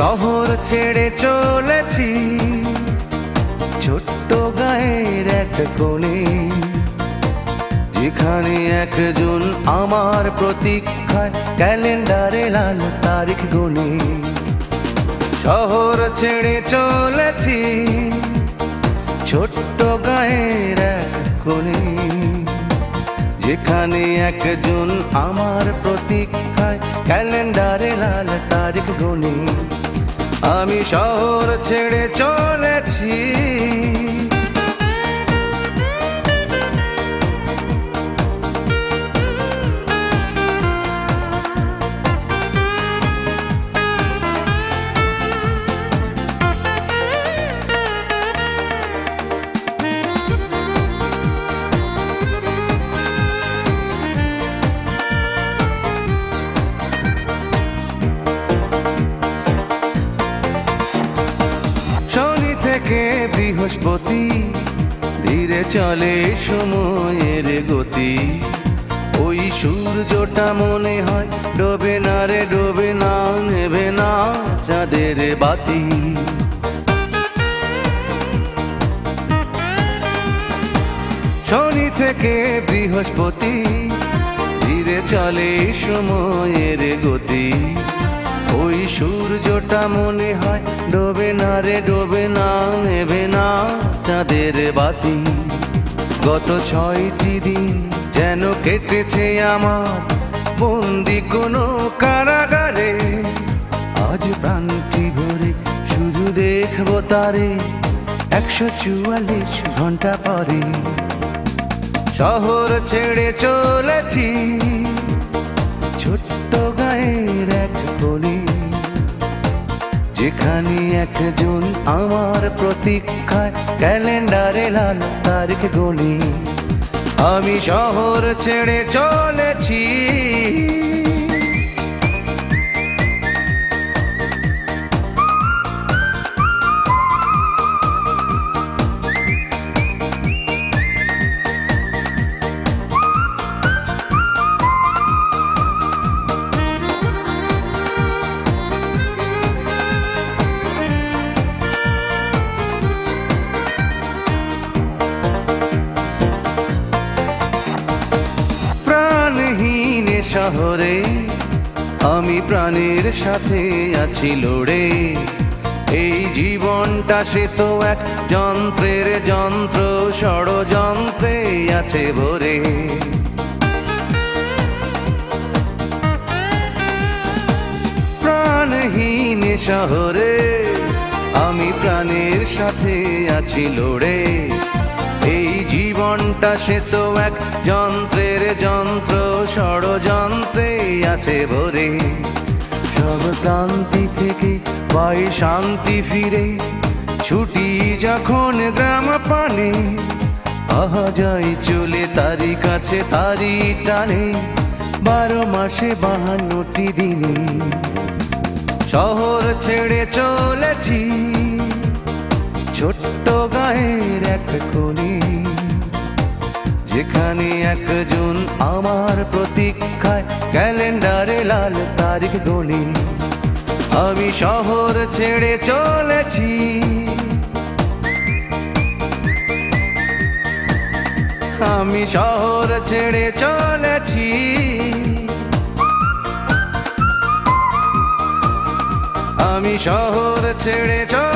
শহর ছেড়ে চলেছি। ছোট্ট গায়ের এক কোণে। যেখানে একজন আমার প্রতীক্ষায় ক্যালেন্ডারে লাল তারিখ গুনে শহর ছেড়ে চলেছি। ছোট্ট গায়ের এক কোণে। যেখানে একজন আমার প্রতীক্ষায় ক্যালেন্ডারে লাল তারিখ গুনে আমি শহর ছেড়ে চলেছি। থেকে বৃহস্পতি, ধীরে চলে সময়ের গতি। ওই সূর্যটা মনে হয় ডোবে না রে, ডোবে না, নেবে না চাঁদের বাতি। শনি থেকে বৃহস্পতি, ধীরে চলে সময়ের গতি। ওই সূর্যটা মনে হয় ডোবে না রে, ডোবে না, নেবে না চাঁদের বাতি। গত ছয়টি দিন যেন কেটেছে আমার বন্দি কোনো কারাগারে। আজ প্রান্তি ভরে শুধু দেখব তারে, একশো চুয়াল্লিশ ঘণ্টা পরে। শহর ছেড়ে চলেছি, ছোট্ট কোণে যেখানে একজন আমার প্রতীক্ষায় ক্যালেন্ডারে লাল তারিখ গলি। আমি শহর ছেড়ে চলেছি। শহরে আমি প্রাণের সাথে আছি লড়ে। এই জীবনটা সে তো এক যন্ত্রের যন্ত্র, ষড়যন্ত্রে আছে ভরে। প্রাণহীন শহরে, আমি প্রাণের সাথে আছি লড়ে। এই জীবনটা সে তো এক যন্ত্রের যন্ত্র ষড়যন্ত্রে আছে ভরে। সব ক্রান্তি থেকে পাই শান্তি ফিরে। ছুটি যখন গ্রাম পানে, আহা যাই চলে তারি কাছে তারি টানে। বারো মাসে বাহান্নটি দিনে শহর ছেড়ে চলেছি। ছোট্ট গায়ের এক কোণে। যেখানে একজন আমার প্রতীক্ষায় ক্যালেন্ডারে লাল তারিখ গণে আমি শহর ছেড়ে চলেছি। আমি শহর ছেড়ে চলেছি। আমি শহর ছেড়ে চলেছি